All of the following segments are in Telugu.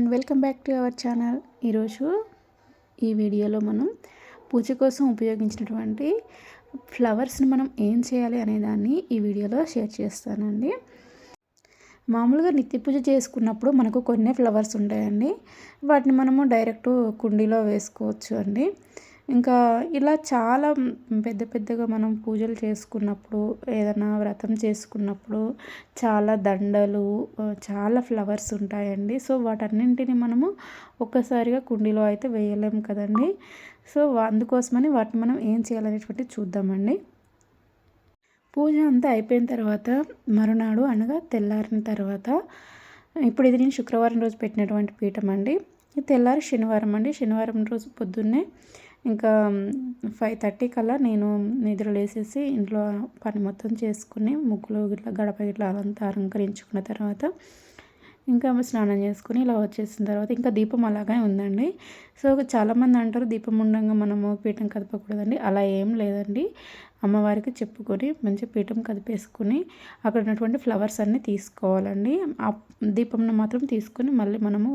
And welcome back to our channel. ఈరోజు ఈ వీడియోలో మనం పూజ కోసం ఉపయోగించినటువంటి ఫ్లవర్స్ని మనం ఏం చేయాలి అనే దాన్ని ఈ వీడియోలో షేర్ చేస్తానండి. మామూలుగా నిత్య పూజ చేసుకున్నప్పుడు మనకు కొన్ని ఫ్లవర్స్ ఉంటాయండి. వాటిని మనము డైరెక్ట్ కుండీలో వేసుకోవచ్చు అండి. ఇంకా ఇలా చాలా పెద్ద పెద్దగా మనం పూజలు చేసుకున్నప్పుడు ఏదైనా వ్రతం చేసుకున్నప్పుడు చాలా దండలు చాలా ఫ్లవర్స్ ఉంటాయండి. సో వాటన్నింటిని మనము ఒక్కసారిగా కుండీలో అయితే వేయలేము కదండి. సో అందుకోసమని వాటిని మనం ఏం చేయాలనేటువంటి చూద్దామండి. పూజ అంతా అయిపోయిన తర్వాత మరునాడు అనగా తెల్లారిన తర్వాత ఇప్పుడు ఇది నేను శుక్రవారం రోజు పెట్టినటువంటి పీఠం అండి తెల్లారి శనివారం అండి. శనివారం రోజు పొద్దున్నే ఇంకా ఫైవ్ థర్టీ కల్లా నేను నిద్ర లేసేసి ఇంట్లో పని మొత్తం చేసుకుని ముగ్గులు ఇట్లా గడప ఇట్లా అదంతా అలంకరించుకున్న తర్వాత ఇంకా స్నానం చేసుకుని ఇలా వచ్చేసిన తర్వాత ఇంకా దీపం అలాగే ఉందండి. సో చాలామంది అంటారు దీపం ఉండగా మనము పీఠం కదపకూడదండి. అలా ఏం లేదండి. అమ్మవారికి చెప్పుకొని మంచి పీఠం కదిపేసుకుని అక్కడ ఉన్నటువంటి ఫ్లవర్స్ అన్నీ తీసుకోవాలండి. ఆ దీపంను మాత్రం తీసుకొని మళ్ళీ మనము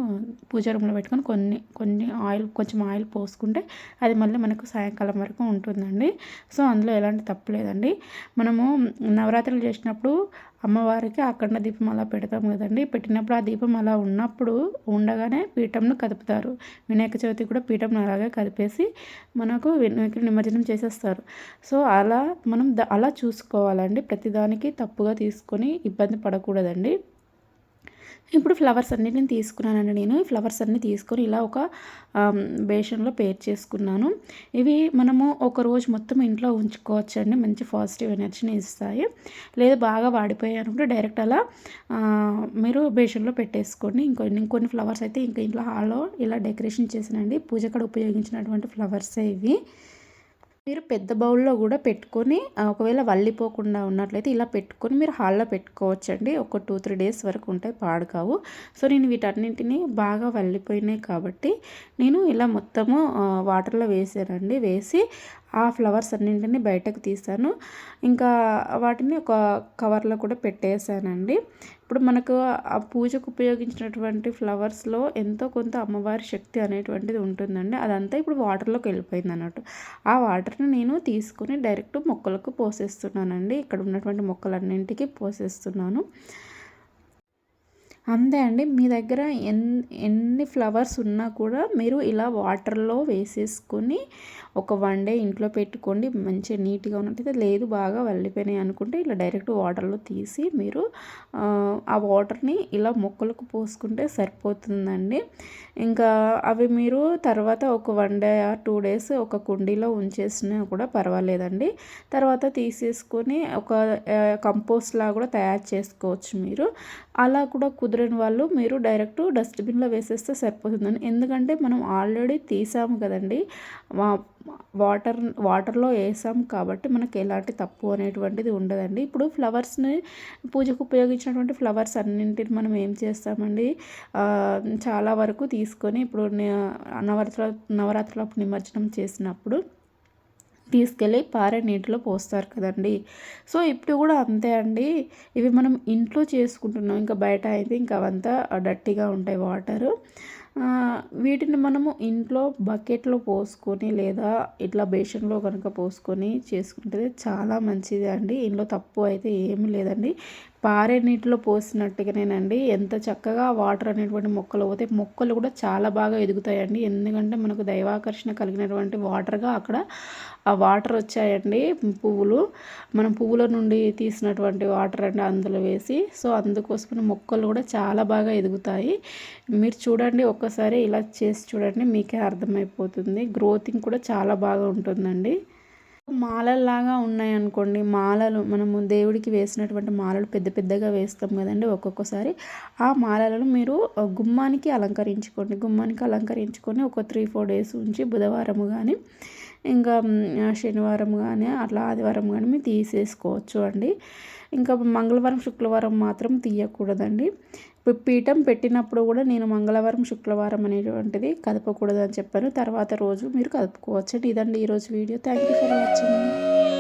పూజ రూమ్లో పెట్టుకొని కొన్ని కొన్ని ఆయిల్ కొంచెం ఆయిల్ పోసుకుంటే అది మళ్ళీ మనకు సాయంకాలం వరకు ఉంటుందండి. సో అందులో ఎలాంటి తప్పు లేదండి. మనము నవరాత్రులు చేసినప్పుడు అమ్మవారికి అక్కడ దీపం అలా పెడతాం కదండి. పెట్టినప్పుడు ఆ దీపం అలా ఉన్నప్పుడు ఉండగానే పీఠంను కదుపుతారు. వినాయక చవితి కూడా పీఠంను అలాగే కదిపేసి మనకు వినాయకుడు నిమజ్జనం చేసేస్తారు. సో అలా మనం అలా చూసుకోవాలండి. ప్రతిదానికి తప్పుగా తీసుకొని ఇబ్బంది పడకూడదండి. ఇప్పుడు ఫ్లవర్స్ అన్ని నేను తీసుకున్నానండి నేను. ఫ్లవర్స్ అన్నీ తీసుకొని ఇలా ఒక బేషన్లో పేర్ చేసుకున్నాను. ఇవి మనము ఒక రోజు మొత్తం ఇంట్లో ఉంచుకోవచ్చు అండి మంచి పాజిటివ్ ఎనర్జీని ఇస్తాయి. లేదా బాగా వాడిపోయాయి అనుకుంటే డైరెక్ట్ అలా మీరు బేషన్లో పెట్టేసుకోండి. ఇంకో ఇంకొన్ని ఫ్లవర్స్ అయితే ఇంకా ఇంట్లో హాల్లో ఇలా డెకరేషన్ చేసినండి పూజ కూడా ఉపయోగించినటువంటి ఫ్లవర్సే ఇవి. మీరు పెద్ద బౌల్లో కూడా పెట్టుకొని ఒకవేళ వల్లిపోకుండా ఉన్నట్లయితే ఇలా పెట్టుకొని మీరు హాల్లో పెట్టుకోవచ్చండి. ఒక టూ త్రీ డేస్ వరకు ఉంటాయి పాడుకావు. సో నేను వీటన్నింటినీ బాగా వల్లిపోయినాయి కాబట్టి నేను ఇలా మొత్తము వాటర్లో వేసానండి. వేసి ఆ ఫ్లవర్స్ అన్నింటినీ బయటకు తీసాను ఇంకా వాటిని ఒక కవర్లో కూడా పెట్టేశానండి. ఇప్పుడు మనకు ఆ పూజకు ఉపయోగించినటువంటి ఫ్లవర్స్లో ఎంతో కొంత అమ్మవారి శక్తి అనేటువంటిది ఉంటుందండి. అదంతా ఇప్పుడు వాటర్లోకి వెళ్ళిపోయింది అన్నట్టు. ఆ వాటర్ని నేను తీసుకుని డైరెక్ట్ మొక్కలకు పోసేస్తున్నానండి. ఇక్కడ ఉన్నటువంటి మొక్కలన్నింటికి పోసేస్తున్నాను. అంతే అండి. మీ దగ్గర ఎన్ ఎన్ని ఫ్లవర్స్ ఉన్నా కూడా మీరు ఇలా వాటర్లో వేసేసుకొని ఒక వన్ డే ఇంట్లో పెట్టుకోండి. మంచిగా నీట్గా ఉన్నట్టయితే లేదు బాగా వెళ్ళిపోయినాయి అనుకుంటే ఇలా డైరెక్ట్ వాటర్లో తీసి మీరు ఆ వాటర్ని ఇలా మొక్కలకు పోసుకుంటే సరిపోతుందండి. ఇంకా అవి మీరు తర్వాత ఒక వన్ డే టూ డేస్ ఒక కుండీలో ఉంచేసినా కూడా పర్వాలేదండి. తర్వాత తీసేసుకొని ఒక కంపోస్ట్ లాగా కూడా తయారు చేసుకోవచ్చు మీరు. అలా కూడా కుదరని వాళ్ళు మీరు డైరెక్ట్ డస్ట్బిన్లో వేసేస్తే సరిపోతుందని ఎందుకంటే మనం ఆల్రెడీ తీసాము కదండి. వాటర్ వాటర్లో వేసాం కాబట్టి మనకి ఎలాంటి తప్పు అనేటువంటిది ఉండదండి. ఇప్పుడు ఫ్లవర్స్ని పూజకు ఉపయోగించినటువంటి ఫ్లవర్స్ అన్నింటిని మనం ఏం చేస్తామండి? చాలా వరకు తీసుకొని ఇప్పుడు నవరాత్రుల నవరాత్రుల నిమజ్జనం చేసినప్పుడు తీసుకెళ్ళి పారే నీటిలో పోస్తారు కదండి. సో ఇప్పుడు కూడా అంతే అండి. ఇవి మనం ఇంట్లో చేసుకుంటున్నాం. ఇంకా బయట అయితే ఇంకా అవంతా డట్టిగా ఉంటాయి వాటరు. వీటిని మనము ఇంట్లో బకెట్లో పోసుకొని లేదా ఇట్లా బేషన్లో కనుక పోసుకొని చేసుకుంటే చాలా మంచిది అండి. ఇంట్లో తప్పు అయితే ఏమీ లేదండి. పారే నీటిలో పోసినట్టుగానేనండి. ఎంత చక్కగా వాటర్ అనేటువంటి మొక్కలు పోతే మొక్కలు కూడా చాలా బాగా ఎదుగుతాయండి. ఎందుకంటే మనకు దైవాకర్షణ కలిగినటువంటి వాటర్గా అక్కడ ఆ వాటర్ వచ్చాయండి. పువ్వులు మనం పువ్వుల నుండి తీసినటువంటి వాటర్ అండి అందులో వేసి. సో అందుకోసం మొక్కలు కూడా చాలా బాగా ఎదుగుతాయి. మీరు చూడండి ఒక్కసారి ఇలా చేసి చూడండి మీకే అర్థమైపోతుంది. గ్రోతింగ్ కూడా చాలా బాగా ఉంటుందండి. మాలల్లాగా ఉన్నాయనుకోండి మాలలు మనము దేవుడికి వేసినటువంటి మాలలు పెద్ద పెద్దగా వేస్తాం కదండి ఒక్కొక్కసారి. ఆ మాలలను మీరు గుమ్మానికి అలంకరించుకోండి. గుమ్మానికి అలంకరించుకొని ఒక త్రీ ఫోర్ డేస్ ఉంచి బుధవారం కానీ ఇంకా శనివారం కానీ అట్లా ఆదివారం కానీ మీరు తీసేసుకోవచ్చు అండి. ఇంకా మంగళవారం శుక్రవారం మాత్రం తీయకూడదండి. పీఠం పెట్టినప్పుడు కూడా నేను మంగళవారం శుక్రవారం అనేటువంటిది కదపకూడదు అని చెప్పాను. తర్వాత రోజు మీరు కదుపుకోవచ్చు ఇదండి ఈరోజు video. Thank you for watching.